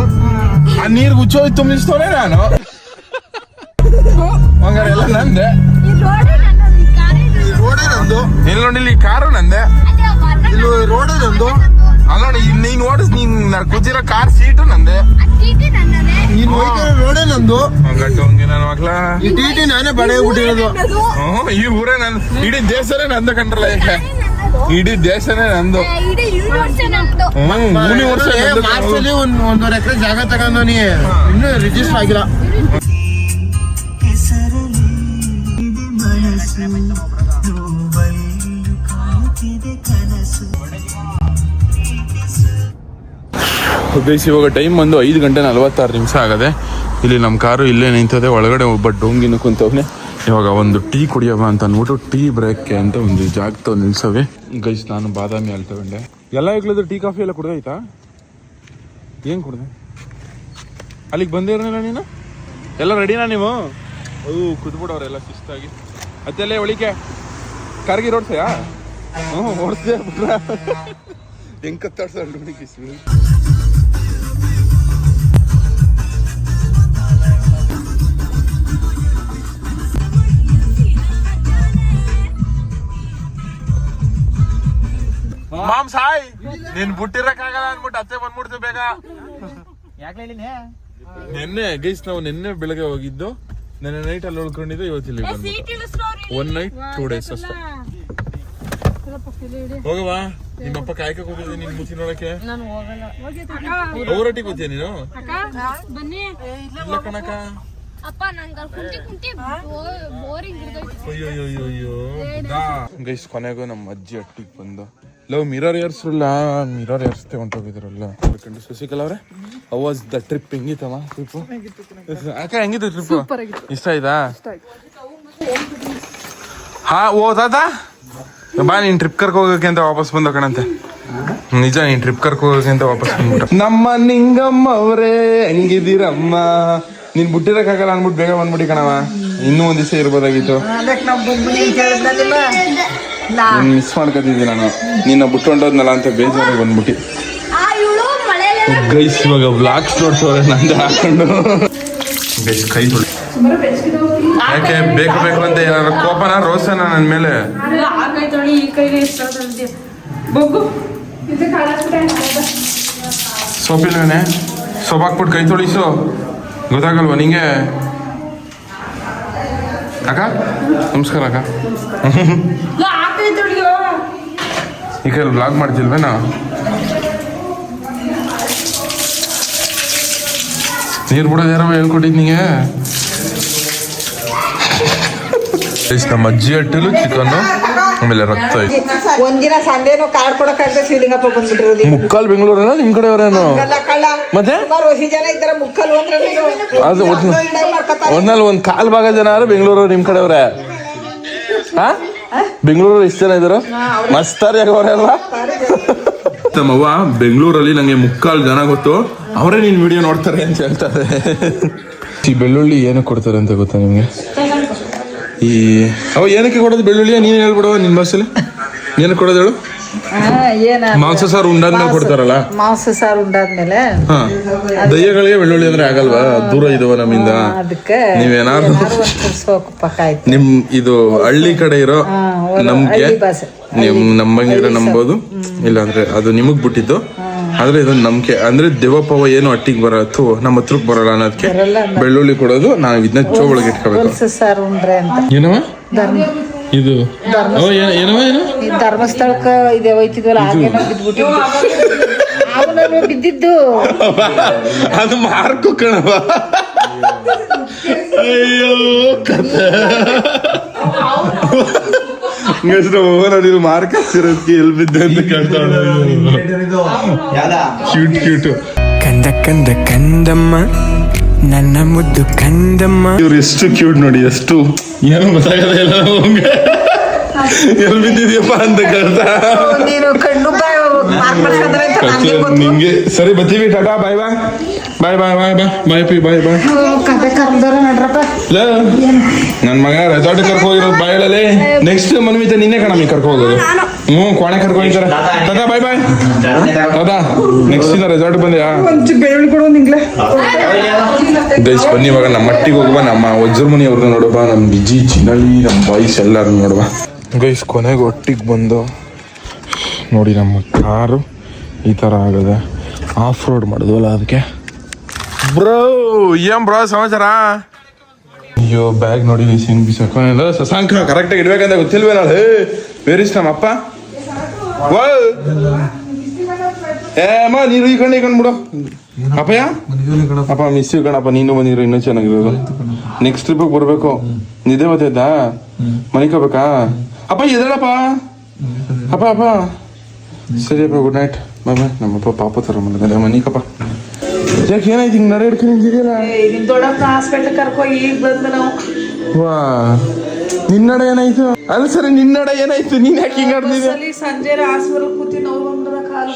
ಆ ನೀರು ಗುಚ್ಚೋಗಿ ತುಂಬಿಸ್ತವನೇ ನಾನು. ಹಂಗಾರೆ ಎಲ್ಲ ನಂದೆ. ಈ ರೋಡ್ ನನ್ನದು ಈ ಕಾರೇ ನನ್ನದು. ರೋಡೇ ನಂದು ಇಲ್ಲಿ ನೋಡಿ ಇಲ್ಲಿ ಕಾರು ನಂದೆ. ಇಲ್ಲಿ ರೋಡೇ ನಂದು. ಅಲ್ಲಿ ನೀನ್ ಓಡಿಸ್ ನೀನ್ ಕೂತಿರೋ ಕಾರ್ ಸೀಟು ನಂದೆ. ನೀನ್ ಹೋಯ್ತಿರೋ ರೋಡೇ ನಂದು. ನನ್ನ ಮಕ್ಳ. ಈ ಟಿ ನಾನೇ ಬಡೆ ಬಿಟ್ಟಿರೋದು. ನನ್ನದು. ಹ್ಮ್ ಈ ಊರೇ ನನ್ ಇಡೀ ದೇಶನೇ ನಂದು ಕಂಡ್ರಲ್ಲ ಈಗ. ಇಡೀ ದೇಶನೇ ನಂದು. ಏ, ಇಡೀ ಯೂನಿವರ್ಸೇ ನಮ್ದು ಹ್ಮ್ ಯೂನಿವರ್ಸ್ ಮಾರ್ಚ್ ಅಲ್ಲಿ ಒಂದ್ ಒಂದೂವರೆ ಎಕರೆ ಜಾಗ ತಗೊಂಡವನಿ ಇನ್ನೂ ರಿಜಿಸ್ಟರ್ ಆಗಿಲ್ಲ. ಗೈಸ್ ಇವಾಗ ಟೈಮ್ ಬಂದು ಐದು ಗಂಟೆ ನಲವತ್ತಾರು ನಿಮಿಷ ಆಗದೆ, ಇಲ್ಲಿ ನಮ್ಮ ಕಾರು ಇಲ್ಲೇ ನಿಂತದೆ, ಒಳಗಡೆ ಒಬ್ಬ ಡೋಂಗಿನ ಕುಂತವ್ನೆ. ಇವಾಗ ಒಂದು ಟೀ ಕುಡಿಯವ ಅಂತ ಅಂದ್ಬಿಟ್ಟು ಟೀ ಬ್ರೇಕ್ಗೆ ಅಂತ ಒಂದು ಜಾಗ ತಗೊಂಡು ನಿಲ್ಸವೆ. ಗೈಸ್, ನಾನು ಬಾದಾಮಿ ಅಲ್ಲಿ ತಗೊಂಡೆ ಎಲ್ಲ ಇಕ್ಳಿದ್ರೆ ಟೀ, ಕಾಫಿ ಎಲ್ಲ ಕುಡ್ದಾಯ್ತಾ? ಏನು ಕುಡ್ದೆ? ಅಲ್ಲಿಗೆ ಬಂದಿರಲಿಲ್ಲ ನೀನು? ಎಲ್ಲ ರೆಡಿನಾ ನೀವು? ಅವು ಕುದ್ಬಿಡೋರೆಲ್ಲ ಶಿಸ್ತಾಗಿ. ಅದೆಲ್ಲ ಒಳಿಕೆ ಕಾರ್ಗಿ ರೋಡ್ಸೆಯಾ ಹ್ಞೂ ಹೆಂಗೆ ಹೆಂಗ್ ಕತ್ತಾಡ್ಸಲ್ಲ ಸಾಯ್. ನೀನ್ ಬುಟ್ಟಿರಕಾಗಲ್ಲ ಅನ್ಬಿಟ್ಟು ಅತ್ತೆ ಬಂದ್ಬಿಡ್ತು ಬೇಗ. ನಿನ್ನೆ ಗೈಸ್ ನಾವು ನಿನ್ನೆ ಬೆಳಗ್ಗೆ ಹೋಗಿದ್ದು. ನೆನ್ನೆ ನೈಟ್ ಅಲ್ಲಿ ಉಳ್ಕೊಂಡಿದ್ದು ಇವತ್ತಿಲ್ಲಿ ಬಂದ್ಬಿಟ್ಟು. ಒನ್ ನೈಟ್ ಟೂ ಡೇಸ್ ಅಷ್ಟೇ. ಹೋಗವಾ ನಿಮ್ಮಪ್ಪ ಕಾಯ್ಕ ಕೂತಿದ್ದೆ ನಿನ್ ಮುಚ್ಚಿ ನೋಡಕ್ಕೆ. ನಾನು ಹೋಗಲ್ಲ. ಅವರೊಟ್ಟಿಗೆ ಕೂತಿಯ ನೀನು? ಅಕ್ಕ ಬನ್ನಿ. ಇಲ್ಲ ಕಣಕ ಅಪ್ಪ ನಂಗೆ ಕುಂಟಿ ಕುಂಟಿ ಬೋರಿಂಗ್ ಇರ್ತೈತಿ ಅಯ್ಯೋ ಅಯ್ಯೋ ಅಯ್ಯೋ ಗೈಸ್ ಕೊನೆಗೂ ನಮ್ಮ ಅಜ್ಜಿ ಅಟ್ಟಿಗೆ ಬಂದು ಲವ್ ಮಿರರ್ ಏರ್ಸ್ರಲ್ಲ ಮಿರರ್ ಏರ್ಸ್ತೆ ಹೊಂಟೋಗಿದ್ರಲ್ಲ. ಕರ್ಕೊಂಡು ಶಶಿಕಲಾ ಅವ್ರೆ ಅವಾಸ್ ದ ಟ್ರಿಪ್ ಹೆಂಗಿತ್ತಮ್ಮ ಟ್ರಿಪ್ ಯಾಕೆ ಹೆಂಗಿತ್ತು ಟ್ರಿಪ್ ಇಷ್ಟ ಆಯ್ತಾ? ಹಾ ಓ ತಾತ? ಬಾ ನೀನ್ ಟ್ರಿಪ್ ಕರ್ಕ ಹೋಗಕ್ಕೆ ಅಂತ ವಾಪಸ್ ಬಂದ ಕಣಂತೆ. ನಿಜ ನೀನ್ ಟ್ರಿಪ್ ಕರ್ಕ ಹೋಗಕ್ಕೆ ಅಂತ ವಾಪಸ್ ಬಂದ್ಬಿಟ್ಟು. ನಮ್ಮ ನಿಂಗಮ್ಮ ಅವರೇ ಹೆಂಗಿದ್ದೀರಮ್ಮ? ನೀನ್ ಬಿಟ್ಟಿರಕ್ಕಾಗಲ್ಲ ಅನ್ಬಿಟ್ಟು ಬೇಗ ಬಂದ್ಬಿಡಿ ಕಣವ ಇನ್ನೂ ಒಂದ್ ದಿವಸ ಇರ್ಬೋದಾಗಿತ್ತು. ಮಿಸ್ ಮಾಡ್ಕೊತಿದ್ದೆ ನಾನು. ನಿನ್ನ ಬಿಟ್ಟು ಹೊಂಟೋದ್ನಲ್ಲ ಅಂತ ಬೇಜಾರಾಗಿ ಬಂದ್ಬಿಟ್ಟು. ಆ ಇವಳು ಮಳೆಯಲ್ಲ ಗೈಸ್ ಇವಾಗ ಬ್ಲಾಕ್ಸ್ ನೋಡ್ಸೋರೆ ನಂದು ಹಾಕೊಂಡು. ಗೈಸ್ ಕೈ ತೊಳಿ. ಯಾಕೆ ಬೇಕು ಬೇಕು ಅಂತ ಏನಾದ್ರು ಕೋಪನ ರೋಸನ ನನ್ನ ಮೇಲೆ? ಸೋಪಿಲ್ವೇನೆ? ಸೋಪ್ ಹಾಕ್ಬಿಟ್ಟು ಕೈ ತೊಳಿಸು. ಗೊತ್ತಾಗಲ್ವ ನಿಂಗೆ? ಅಕ್ಕ ನಮಸ್ಕಾರ ಅಕ್ಕ. ಈ ಕೈಲಿ ಬ್ಲಾಗ್ ಮಾಡ್ತಿಲ್ವೇನಾ ನೀರು ಬಿಡೋದು ಯಾರೋ ಹೇಳ್ಕೊಟ್ಟಿದ್ ನಿಂಗೆ? Guys, ನಮ್ಮ ಅಜ್ಜಿ ಅಟ್ಟಿಲು ಚಿಕನ್ ಆಮೇಲೆ ರಕ್ತ ಒಂದಿನ ಸಂಡೇನು ಕಾರ್ಡ್ ಕೊಡಕ್ಕಾಗದೆ ಶಿವಲಿಂಗಪ್ಪ ಬಂದ್ಬಿಟ್ಟಿರೋದು. ಮುಕ್ಕಾಲ್ ಬೆಂಗಳೂರಲ್ಲ ನಿಮ್ ಕಡೆ ಅವರೇನು ಮತ್ತೆ? ಹೊಸಿ ಜನ ಇದ್ದಾರೆ ಮುಕ್ಕಲ್ ಅದು ಒಟ್ಟು ಒಂದ್ನಲ್ಲಿ ಒಂದ್ ಕಾಲ್ ಭಾಗ ಜನ ಆದ್ರೆ ಬೆಂಗಳೂರು ನಿಮ್ ಕಡೆ ಅವರೇ ಹಾ ಬೆಂಗಳೂರು ಇಷ್ಟು ಜನ ಇದಾರೆ? ಮಸ್ತಾರಿ ಅವರೆಲ್ಲ ನಮ್ಮವ್ವ ಬೆಂಗಳೂರಲ್ಲಿ ನಂಗೆ ಮುಕ್ಕಾಲು ಜನ ಗೊತ್ತು. ಅವರೇ ನೀನ್ ವಿಡಿಯೋ ನೋಡ್ತಾರೆ ಅಂತ ಹೇಳ್ತಾರೆ. ಈ ಬೆಳ್ಳುಳ್ಳಿ ಏನಕ್ಕೆ ಕೊಡ್ತಾರೆ ಅಂತ ಗೊತ್ತಾ ನಿಮ್ಗೆ? ಈ ಅವ ಏನಕ್ಕೆ ಕೊಡೋದು ಬೆಳ್ಳುಳ್ಳಿಯ? ನೀನ್ ಹೇಳ್ಬಿಡುವ ನಿನ್ ಭಾಷೆಲಿ. ಏನಕ್ಕೆ ಕೊಡೋದು ಹೇಳು? ಮಾಂಸ ಸಾರು ಉಂಡಾದ್ಮೇಲೆ ಕೊಡ್ತಾರಲ್ಲ? ಮಾಂಸ ಸಾರು ಉಂಡಾದ್ಮೇಲೆ. ದಯ್ಯಗಳಿಗೆ ಬೆಳ್ಳುಳ್ಳಿ ಅಂದ್ರೆ ಆಗಲ್ವಾ? ದೂರ ಇದಾವ ನಮ್ಮಿಂದ. ಅದಕ್ಕೆ ನೀವೇನಾದ್ರು ನಿಮ್ ಇದು ಹಳ್ಳಿ ಕಡೆ ಇರೋ ನಮ್ಗೆ. ನಿಮ್ ನಮ್ಮಂಗಿದ್ರೆ ನಂಬೋದು. ಇಲ್ಲಾಂದ್ರೆ ಅದು ನಿಮಗ್ ಬಿಟ್ಟಿದ್ದು. ಆದ್ರೆ ಇದು ನಂಬಿಕೆ. ಅಂದ್ರೆ ದೇವಪ್ಪವ ಏನು ಅಟ್ಟಿಗೆ ಬರ ಥು ನಮ್ಮ ಹತ್ರಕ್ಕೆ ಬರಲ್ಲ ಅನ್ನೋದಕ್ಕೆ ಬೆಳ್ಳುಳ್ಳಿ ಕೊಡೋದು ನಾವು ಇದನ್ನ ಚೋ ಒಳಗೆ ಇಟ್ಕೋಬೇಕು. ಸರ್ ಸಾರು ಉಂಡ್ರೆ ಅಂತ. ಏನವ? ಇದು? ಓ, ಏನ- ಧರ್ಮಸ್ಥಳಕ್ಕ ಇದೆ ಹೋಯ್ತಿದ್ವಲ್ಲ ಅವನಲ್ವ ಬಿದ್ದಿದ್ದು. ಅದು ಮಾರ್ಕು ಕಣವ ಅಯ್ಯೋ ಕತೆ. ಇದು ಮಾರ್ಕ್ ಹಚ್ಚಿರೋದಕ್ಕೆ ಎಲ್ಲಿ ಬಿದ್ದೆ ಅಂತ ಕ್ಯೂಟ್ ಕ್ಯೂಟ್ ಕಂದ ಕಂದ ಕಂದಮ್ಮ. ನನ್ನ ಮುದ್ದು ಕಂದಮ್ಮ. ಇವ್ರು ಎಷ್ಟು ಕ್ಯೂಟ್ ನೋಡಿ ಎಷ್ಟು. ಏನು ಗೊತ್ತಾಗದ ಇಲ್ಲ ನಮ್ಗೆ. ಎಲ್ಲಿ ಬಿದ್ದಿದ್ಯಪ್ಪ ಅಂತ ಗೊತ್ತು. ನಿಮ್ಗೆ ಸರಿ ಬತ್ತೀವಿ ಟಾಟಾ ಬಾಯ್ ಬಾಯ್ ಬಾಯ್ ಬಾಯ್ ಬಾಯ್ ಬಾಯ್ ಬಾಯ್ ಪಿ ಬಾಯ್ ಬಾಯ್ ಕತೆ ಕರ್ದವ್ರ ನಡ್ರಪ್ಪ. ನನ್ ಮಗ ರೆಸಾರ್ಟ್ ಕರ್ಕೊ ಹೋಗಿರೋದು ಬಾಯಲ್ಲೇ ನೆಕ್ಸ್ಟ್ ಮನ್ವಿತ ನಿನ್ನೆ ಕಣಮಿ ಕರ್ಕೊ ಹೋಗೋದು. ಹ್ಞೂ ಕೋಣೆ ಕರ್ಕೊ ದಾದಾ ಬಾಯ್ ಬಾಯ್ ಹೌದಾ ನೆಕ್ಸ್ಟ್ ಇದ ರೆಸಾರ್ಟ್ ಬಂದ್ಯಾ ಬೆಳ್ಳುಳ್ಳಿ ಕೊಡು ನಿಂಗ್ಲೆ ಗೈಸ್ ಬನ್ನಿ ಇವಾಗ ನಮ್ಮ ಮಟ್ಟಿಗೆ ಹೋಗುವ ನಮ್ಮ ವಜ್ರ ಮನಿ ಅವ್ರನ್ನ ನೋಡುವ ನಮ್ಮ ಬಿಜಿ ಚಿನ್ನಳ್ಳಿ ನಮ್ಮ ಬಾಯ್ಸ್ ಎಲ್ಲರೂ ನೋಡುವ. ಗೈಸ್ ಕೊನೆಗೆ ಒಟ್ಟಿಗೆ ಬಂದು ನೋಡಿ ನಮ್ಮ ಕಾರು ಈ ಥರ ಆಗದೆ ಆಫ್ ರೋಡ್ ಮಾಡಿದ್ವಲ್ಲ ಅದಕ್ಕೆ. ಬ್ರೋ ಏನ್ ಬ್ರೋ ಸಮಾಚಾರ? ಅಯ್ಯೋ ಬ್ಯಾಗ್ ನೋಡಿ ಸಿಂಗ್ ಬಿಸಾಕ ಶಶಾಂಕ ಕರೆಕ್ಟಾಗಿ ಇಡ್ಬೇಕಂತ ಗೊತ್ತಿಲ್ವೇ ನಾಳೆ? ಬೇರಿಸ್ ನಮ್ಮ ಅಪ್ಪ? ವಾ ಏ ಅಮ್ಮ ನೀರು ಈ ಕಣ್ಣು ಈ ಕಣ್ಣು ಬಿಡು ಅಪ್ಪಯ್ಯ? ಅಪ್ಪ. ಮಿಸ್ ಕಣಪ್ಪ ನೀನು ಬಂದಿರೋ ಇನ್ನೂ ಚೆನ್ನಾಗಿರೋದು. ನೆಕ್ಸ್ಟ್ ಟ್ರಿಪ್ ಬರಬೇಕು. ನಿದ್ದೆ ಬರ್ತೈತಾ? ಮನಿಕೋಬೇಕಾ ಅಪ್ಪ ಎದಳಪ್ಪ ಅಪ್ಪ ಅಪ್ಪ. ಸರಿ ಅಪ್ಪ ಗುಡ್ ನೈಟ್ ಬಾಯ್ ಬಾಯ್ ನಮ್ಮಪ್ಪ ಪಾಪ ಥರ ಮಲಗದೆ ಮನಿಕಪ್ಪ ಯಾಕೆ ಏನಾಯ್ತು? ಹಿಂಗೆ ನಡೆ ಹಿಡ್ಕೊಂಡು ನಿಂತಿದೆಯಲ್ಲ ನಿನ್ ದೊಡ್ಡಪ್ಪ ಹಾಸ್ಪಿಟ್ಲ್ ಕರ್ಕೊ ಈಗ ಬಂದು ನಾವು. ವಾ. ನಿನ್ನಡೆ ಏನಾಯ್ತು? ಅಲ್ಲ ಸರಿ ನಿನ್ನಡೆ ಏನಾಯ್ತು? ನೀನ್ ಯಾಕೆ ಹಿಂಗೆ ಸಂಜೆ ಹಾಸ್ಪಿಟಲ್ ಕೂತಿ ನೋವು ಬಂದ್ರದ ಕಾಲು.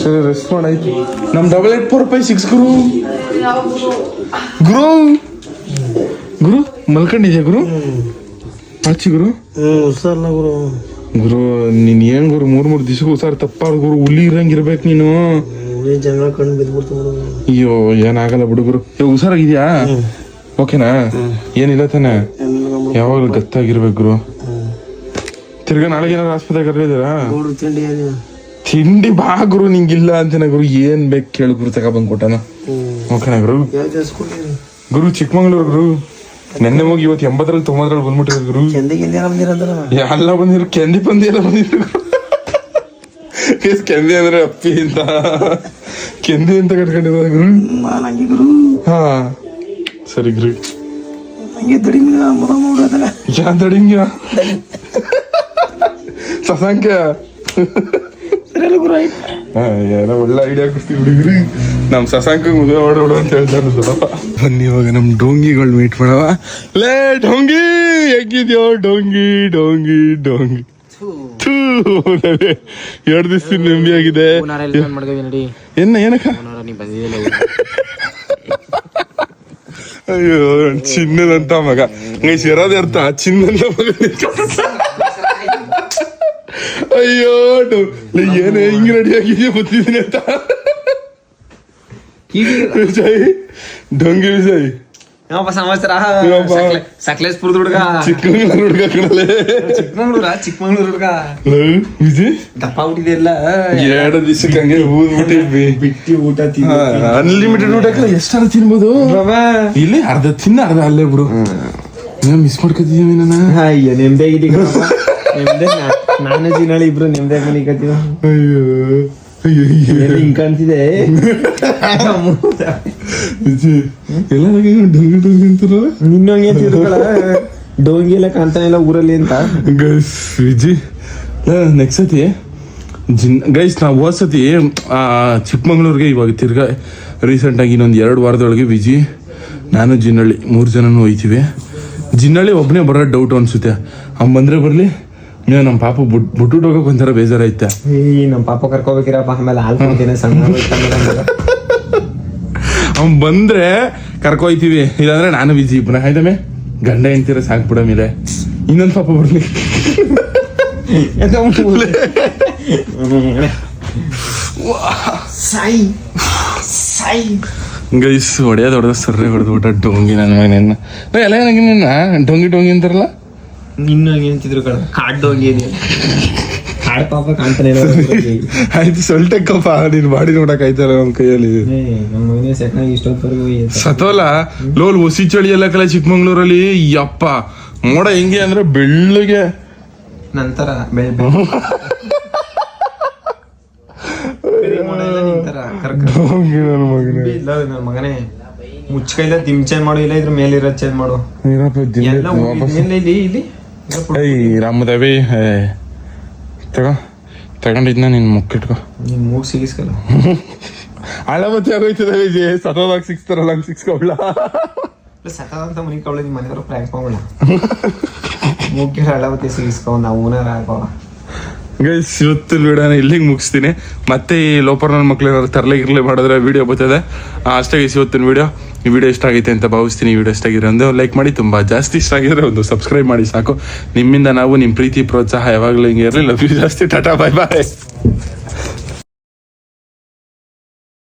ಸರಿ ರೆಸ್ಟ್ ಮಾಡಾಯ್ತು ನಮ್ double eight four five six ಗುರು. ಗುರು? ಗುರು. ಮಲ್ಕೊಂಡಿದ್ಯಾ ಗುರು? ಹಚ್ಚಿ ಗುರು. ಗುರು. ಗುರು ನೀನ್ ಏನ್ ಗುರು? ಮೂರ್ ಮೂರ್ ದಿವಸಕ್ಕೆ ಹುಷಾರ್ ತಪ್ಪಾದ ಗುರು. ಹುಲಿ ಇರಂಗ್ ಇರ್ಬೇಕು ನೀನು. ಅಯ್ಯೋ ಏನಾಗಲ್ಲ ಬಿಡು ಗುರು. ಏ, ಹುಷಾರಾಗಿದ್ಯಾ? ಓಕೆನಾ? ಏನಿಲ್ಲ ತಾನೆ? ಯಾವಾಗಲೂ ಗತ್ತಾಗಿರ್ಬೇಕು ಗುರು. ತಿರ್ಗಾ ನಾಳೆಗೆ ಏನಾದ್ರು ಆಸ್ಪತ್ರೆ ಕರೆದಿದ್ದೀರಾ ತಿಂಡಿ ಬಾ ಗುರು ನಿಂಗಿಲ್ಲ ಅಂತಾನೆ ಗುರು. ಏನ್ ಬೇಕು ಕೇಳು ಗುರು ತಗೊಬಂದ್ ಕೊಟ್ಟಾನ. ಓಕೆನಾ ಗುರು? ಗುರು ಚಿಕ್ಕಮಂಗ್ಳೂರು ಗುರು. ನೆನ್ನೆ ಹೋಗಿ ಇವತ್ತು ಎಂಬತ್ತರಲ್ಲಿ ತೊಂಬತ್ತರಲ್ಲಿ ಬಂದ್ಬಿಟ್ಟಿದ್ರು ಗುರು. ಎಲ್ಲ ಬಂದಿರು ಕೆಂದಿ ಪಂದಿ ಎಲ್ಲ ಬಂದಿದ್ರು ಎಸ್ ಕೆಂದಿ ಅಂದ್ರೆ ಅಪ್ಪಿ ಅಂತ ಕೆಂದಿ ಅಂತ ಕಟ್ಕೊಂಡಿದ್ದ ಗುರು. ಹಾ. ಸರಿ ಗುರು. ಯಾ ದಡಿಂಗ? ಸಸಾಂಕ ಏನೋ ಒಳ್ಳೆ ಐಡಿಯಾ ಕೊಡ್ತೀವಿ ಹುಡುಗ್ರಿ ನಮ್ಮ ಸಸಾಂಕ ಮದುವೆ ಮಾಡ್ಬಿಡು ಅಂತ ಹೇಳ್ತಾರೆ ಸ್ವಲ್ಪ. ಬನ್ನಿ ಇವಾಗ ನಮ್ಮ ಡೋಂಗಿಗಳು ಮೀಟ್ ಮಾಡವ ಲೇ ಡೋಂಗಿ! ಹೆಂಗಿದ್ಯೋ ಡೋಂಗಿ ಡೋಂಗಿ ಡೋಂಗಿ. ಎರಡ್ ದಿವಸ ನೆಮ್ಮದಿ ಆಗಿದೆ ಏನ ಏನಕ್ಕ? ಅಯ್ಯೋ ಚಿನ್ನದಂತ ಮಗ ಗೈಸ್ ಇರೋದೇ ಅರ್ಥ ಚಿನ್ನದಂತ ಮಗ ಅಯ್ಯೋ ಡೊ- ಲೇ, ಏನೇ ಹಿಂಗ್ ರೆಡಿ ಆಗಿದೆಯಾ ಗೊತ್ತಿದ್ದೀನಿ ಅಂತ ವಿಜಯ್ ಡೊಂಗಿ ವಿಜಯ್ ಸಂವತ್ಸರ ಸಮಾಚಾರ? ಸಕಲೇಶ್ಪುರದ ಹುಡುಗ. ಚಿಕ್ಕಮಂಗ್ಳೂರ್ ಹುಡುಗ ಕಣಲೆ. ಚಿಕ್ಕಮಂಗ್ಳೂರ ಚಿಕ್ಕಮಂಗ್ಳೂರ್ ಹುಡುಗ. ವಿಜಯ್ ದಪ್ಪ ಹುಟ್ಟಿದೆಲ್ಲ ಎರಡು ದಿವಸಕ್ಕೆ ಹಂಗೆ ಊದ್ಬಿಟ್ಟಿದ್ವಿ. ಬಿಟ್ಟಿ ಊಟ ಅನ್ಲಿಮಿಟೆಡ್ ಊಟಕ್ಕೆ ಎಷ್ಟಾರ ತಿನ್ಬೋದು? ಇಲ್ಲಿ ಅರ್ಧ ತಿನ್ನ ಅರ್ಧ ಅಲ್ಲೇ ಬಿಡು. ಮಿಸ್ ಮಾಡ್ಕೊತಿದೀವಿ ನನ್ನ ಅಯ್ಯೋ ನೆಮ್ಮದಿ ಆಗಿದ್ದೀಗ ನೆಮ್ಮದಿ ನಾನು ಜಿನಾಳಿ ಇಬ್ರು ನೆಮ್ಮದಿ ಮನಿಕತ್ತೀವ ಅಯ್ಯೋ. ವಿಜಯ್ ಎಲ್ಲ ಡೊಂಗಿ ಡೊಂಗಿ ಅಂತಾರಲ್ಲ ನಿನ್ನೋ ಹಂಗೆ ತಿರ್ಕೊಳ ಡೋಂಗಿ ಎಲ್ಲ ಕಾಣ್ತಾನೆ ಇಲ್ಲ ಊರಲ್ಲಿ ಅಂತ ಗೈಸ್ ವಿಜಿ ನೆಕ್ಸ್ಟ್ ಸತಿ ಜಿನ್ ಗೈಸ್ ನಾವು ಹೋದ ಸತಿ ಚಿಕ್ಕಮಂಗ್ಳೂರಿಗೆ ಚಿಕ್ಕಮಂಗ್ಳೂರ್ಗೆ ಇವಾಗ ತಿರ್ಗಾ ರೀಸೆಂಟಾಗಿ ಇನ್ನೊಂದು ಎರಡು ವಾರದೊಳಗೆ ವಿಜಿ ನಾನು ಜಿನ್ನಳ್ಳಿ ಮೂರು ಜನನೂ ಹೋಯ್ತೀವಿ. ಜಿನ್ನಳ್ಳಿ ಒಬ್ಬನೇ ಬರೋ ಡೌಟ್ ಅನ್ಸುತ್ತೆ. ಅವ್ನು ಬಂದರೆ ಬರಲಿ. ನೀವು ನಮ್ಮ ಪಾಪ ಬುಟ್ ಹೋಗಕ್ ಹೋಗೋಕೆ ಒಂಥರ ಬೇಜಾರೈತೆ ಈ ನಮ್ಮ ಪಾಪ ಕರ್ಕೋಬೇಕಿರಪ್ಪ ಆಮೇಲೆ ಹಾಲು ಕೊಡ್ತೀನಿ ಸಣ್ಣ ಅವ್ನು ಬಂದರೆ ಕರ್ಕೊಯ್ತೀವಿ ಇಲ್ಲಾಂದ್ರೆ ನಾನು ಬಿಜಿ ಇಬ್ಬನ ಆಯ್ತಮೆ ಗಂಡ ಹೆಂಡ್ತೀರ ಸಾಕ್ಬಿಡ ಮೇಲೆ ಇನ್ನೊಂದು ಪಾಪ ಬರ್ಲಿ. ಸಾಯಿ. ಸಾಯಿ. ಗೈಸ್ ಹೊಡೆಯೋದು ಹೊಡೆದ ಸರ್ರೆ ಹೊಡೆದು ಬಿಟ್ಟ ಡೊಂಗಿ ನನ್ನ. ಮಗನ ಎಲ್ಲ ನನಗೆ ನಿನ್ನ? ಡೊಂಗಿ ಡೊಂಗಿ ಅಂತಾರಲ್ಲ? ನಿನ್ನೋ ಏನು ಅಂತಿದ್ರು ಕಣ ಕಾಡ್ ಡೋಂಗಿ ಇದೆ ಕಾಡ್ ಪಾಪ ಕಾಣ್ತಾನೆ. ಆಯ್ತು ಸೊಲ್ಟೆಕ್ಕಪ್ಪ ನೀನು ಮಾಡಿ ನೋಡಕ್ ಆಯ್ತಲ್ಲ ನಮ್ಮ ಕೈಯಲ್ಲಿ. ಸತೋಲ ಲೋಲ್ ಹೊಸಿ ಚಳಿ ಎಲ್ಲ ಕಲ ಚಿಕ್ಕಮಂಗ್ಳೂರಲ್ಲಿ. ಯಪ್ಪ ಮೋಡ ಹೆಂಗೆ ಅಂದ್ರೆ ಬೆಳ್ಳಗೆ. ನಂತರ ನನ್ನ ಮಗನೇ. ಇಲ್ಲ ನನ್ನ ಮಗನೇ. ಮುಚ್ಕೈಲ ದಿಮ್ ಚೇಂಜ್ ಮಾಡು ಇಲ್ಲ ಇದ್ರ ಮೇಲೆ ಇರೋ ಚೇಂಜ್ ಮಾಡು. ಎಲ್ಲ ಇಲ್ಲಿ. ಏಯ್ ರಾಮದೇವಿ ತಗೋ ತಗೊಂಡಿದ್ನ ನಿನ್ ಮುಕ್ಕಿಟ್ಕೊ. ನೀನ್ ಮೂಗ್ ಸಿಗಿಸ್ಕಲ್ಲ. ಹಳಬತ್ತಿ ಆಗೋಯ್ತದೆ ವಿಜಯ್ ಸತೋದಾಗ ಸಿಕ್ಸ್ತಾರಲ್ಲ ಹಂಗೆ ಸಿಕ್ಸ್ಕೊಬ್ಲ ಸತ ಅಂತ ಮನಿ ಕವಳ ನಿಮ್ಮ ಮನೆಯವರು ಪ್ರ್ಯಾಂಕ್ ಮಾಡೋಣ ಮುಖ್ಯ ಹಳವತ್ತೆ ಸಿಗಿಸ್ಕೊ ನಾವು ಊನಾರ ಆಗೋ. ಗೈಸ್ ಇವತ್ತು ವಿಡಿಯೋನ ಇಲ್ಲಿಗೆ ಮುಗಿಸ್ತೀನಿ. ಮತ್ತೆ ಈ ಲೋಪರ್ ನನ್ನ ಮಕ್ಳು ಏನಾದ್ರು ತರಲೆ ಗಿರ್ಲೆ ಮಾಡಿದ್ರೆ ವಿಡಿಯೋ ಬರ್ತದೆ. ಅಷ್ಟೇ ಗೈಸ್ ಇವತ್ತಿನ ವಿಡಿಯೋ. ಈ ವಿಡಿಯೋ ಇಷ್ಟ ಆಗೈತೆ ಅಂತ ಭಾವಿಸ್ತೀನಿ. ವಿಡಿಯೋ ಇಷ್ಟ ಆಗಿದ್ರೆ ಒಂದು ಲೈಕ್ ಮಾಡಿ. ತುಂಬ ಜಾಸ್ತಿ ಇಷ್ಟ ಆಗಿದ್ರೆ ಒಂದು ಸಬ್ಸ್ಕ್ರೈಬ್ ಮಾಡಿ ಸಾಕು. ನಿಮ್ಮಿಂದ ನಾವು ನಿಮ್ಮ ಪ್ರೀತಿ, ಪ್ರೋತ್ಸಾಹ ಯಾವಾಗಲೂ ಹಿಂಗೆ ಇರಲಿ. ಲವ್ ಯು ಜಾಸ್ತಿ. ಟಾಟಾ ಬಾಯ್ ಬಾಯ್